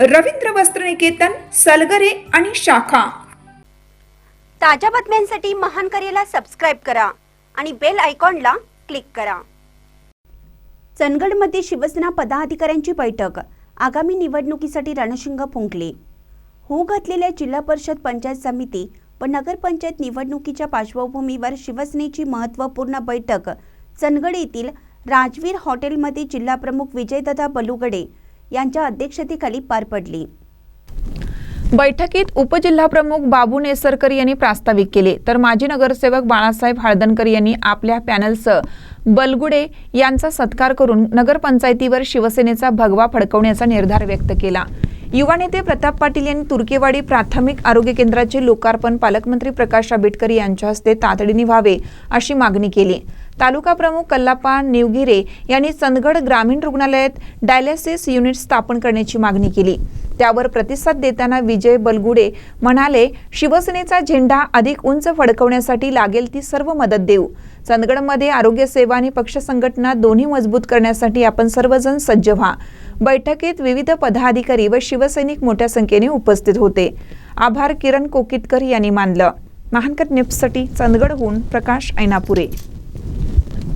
रवींद्र वस्त्रनिकेतन सलगरे आणि शाखा. ताज्या बातम्यांसाठी महान करेला सबस्क्राईब करा आणि बेल आयकॉनला क्लिक करा. चंदगडमध्ये शिवसेना पदाधिकाऱ्यांची बैठक. आगामी निवडणुकीसाठी रणशिंग फुंकले. होऊ घातलेल्या जिल्हा परिषद पंचायत समिती व नगरपंचायत निवडणुकीच्या पार्श्वभूमीवर शिवसेनेची महत्त्वपूर्ण बैठक. चंदगड येथील राजवीर हॉटेलमध्ये जिल्हाप्रमुख विजयदादा बलुगडे यांच्या अध्यक्षतेखाली पार पडली. बैठकीत उपजिल्हाप्रमुख बाबू नेसरकर यांनी प्रास्ताविक केले. तर माजी नगरसेवक बाळासाहेब हळदणकर यांनी आपल्या पॅनलसह बलगुडे यांचा सत्कार करून नगरपंचायतीवर शिवसेनेचा भगवा फडकवण्याचा निर्धार व्यक्त केला. युवा नेते प्रताप पाटील यांनी तुर्केवाडी प्राथमिक आरोग्य केंद्राचे लोकार्पण पालकमंत्री प्रकाश आंबेडकर यांच्या हस्ते तातडीने व्हावे अशी मागणी केली. तालुका प्रमुख कल्लापा निवगिरे यांनी चंदगड ग्रामीण रुग्णालयात डायलिसिस युनिट स्थापन करण्याची मागणी केली. त्यावर प्रतिसाद देताना विजय बलगुडे म्हणाले शिवसेनेचा झेंडा अधिक उंच फडकवण्यासाठी लागेल ती सर्व मदत देऊ. चंदगडमध्ये आरोग्य सेवा आणि पक्ष संघटना दोन्ही मजबूत करण्यासाठी आपण सर्वजण सज्ज व्हा. बैठकीत विविध पदाधिकारी व शिवसैनिक मोठ्या संख्येने उपस्थित होते. आभार किरण कोकितकर यांनी मानलं. महानकर निप्ससाठी चंदगडहून प्रकाश ऐनापुरे.